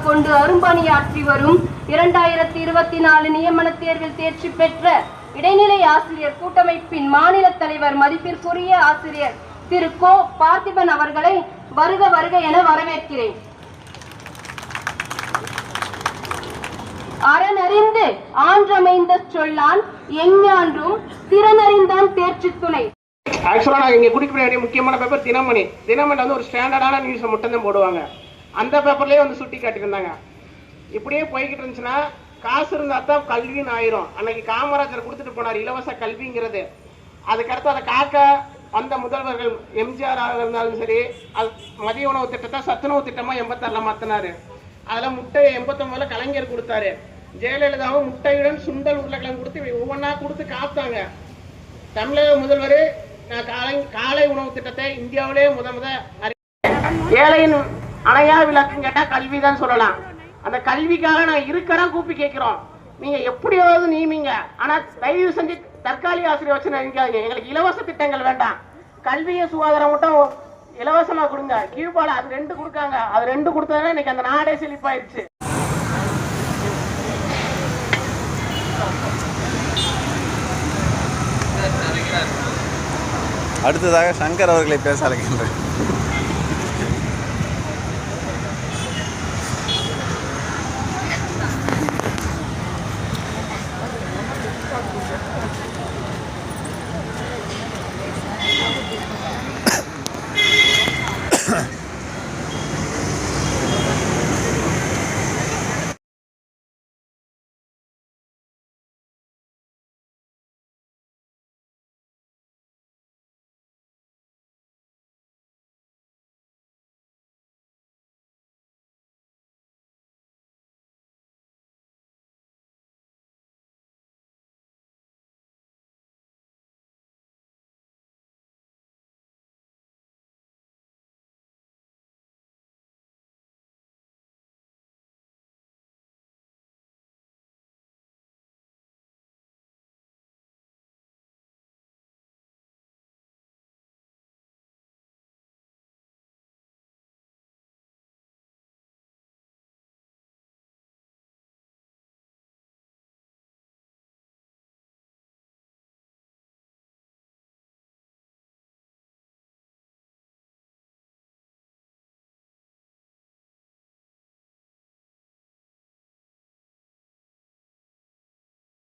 கொண்டு அரும்பணியாற்றி வரும் இரண்டாயிரத்தி இருபத்தி நாலு நியமன தேர்வில் தேர்ச்சி பெற்ற இடைநிலை ஆசிரியர் கூட்டமைப்பின் மாநில தலைவர் மதிப்பிற்குரிய ஆசிரியர் திரு கோ. பார்த்திபன் அவர்களை வருக வருக என வரவேற்கிறேன். அறனறிந்து ஆன்றமைந்த சொல்லான் எஞ்ஞான்றும் திறனறிந்தான் தேர்ச்சி துணை. ஆக்சுவலாக நாங்கள் இங்கே குடிக்க வேண்டிய முக்கியமான பேப்பர் தினமணி. தினமணி வந்து ஒரு ஸ்டாண்டர்டான நியூஸை மட்டும்தான் போடுவாங்க. அந்த பேப்பர்லேயே வந்து சுட்டி காட்டியிருந்தாங்க இப்படியே போய்கிட்டு இருந்துச்சுன்னா காசு இருந்தால் தான் கல்வின்னு ஆயிரும். அன்னைக்கு காமராஜர் கொடுத்துட்டு போனார் இலவச கல்விங்கிறது. அதுக்கடுத்து அதை காக்க வந்த முதல்வர்கள் எம்ஜிஆர் இருந்தாலும் சரி அது மதிய உணவு திட்டத்தை சத்துணவு திட்டமாக எண்பத்தாறில் மாற்றினாரு அதில் முட்டை எண்பத்தொம்பதுல கலைஞர் கொடுத்தாரு. ஜெயலலிதாவும் முட்டையுடன் சுண்டல் உருளைக்கிழங்கு கொடுத்து ஒவ்வொன்றா கொடுத்து காத்தாங்க. தமிழக முதல்வர் காலை காலை உணவு திட்டத்தை இந்தியாவிலே முத முத ஏழையின் ஆனா அணையா விளக்குன்னு கேட்டா கல்வி தான் சொல்லலாம். அந்த கல்விக்காக நான் இருக்கிறேன் கூப்பி கேட்கிறோம். நீங்க எப்படியாவது நீமிங்க. ஆனா தயவு செஞ்சு தற்காலிக ஆசிரியர் வச்சு நினைக்காதீங்க. எங்களுக்கு இலவச திட்டங்கள் வேண்டாம். கல்வியை சுகாதாரம் மட்டும் இலவசமா கொடுங்க. கீழ்பால அது ரெண்டு கொடுக்காங்க. அது ரெண்டு கொடுத்ததுன்னா இன்னைக்கு அந்த நாடே செழிப்பாயிருச்சு. அடுத்ததாக சங்கர் அவர்களை பேச அழைக்கின்றேன்.